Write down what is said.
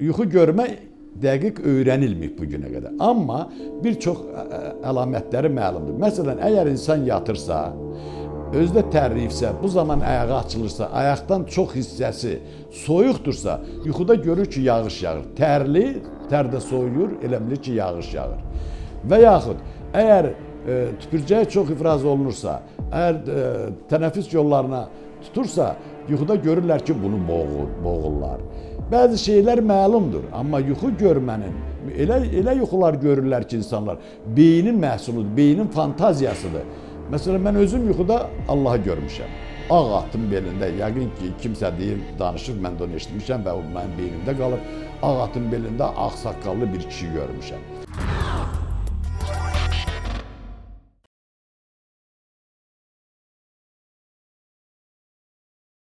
yuxu görmə dəqiq öyrənilməyib bu günə qədər. Amma bir çox əlamətləri məlumdur. Məsələn, əgər insan yatırsa, özdə tərliyibsə, bu zaman ayağı açılırsa, ayaqdan çox hissəsi soyuqdursa, yuxuda görür ki, yağış yağır. Tərli, tərdə soyuyur, elə bilir ki, yağış yağır. Və yaxud əgər e, tüpürcəyə çox ifraz olunursa, əgər e, tənəffüs yollarına tutursa, yuxuda görürlər ki, bunu boğur, boğurlar. Bəzi şeylər məlumdur, amma yuxu görmənin elə elə yuxular görürlər ki, insanlar beynin məhsuludur, beynin fantaziyasıdır. Məsələn, mən özüm yuxuda Allahı görmüşəm. Ağ atın belində, yəqin ki, kimsə deyir, danışır, mən də onu eşitmişəm və o mənim beynimdə qalıb. Ağ atın belində ağ saqqallı bir kişi görmüşəm.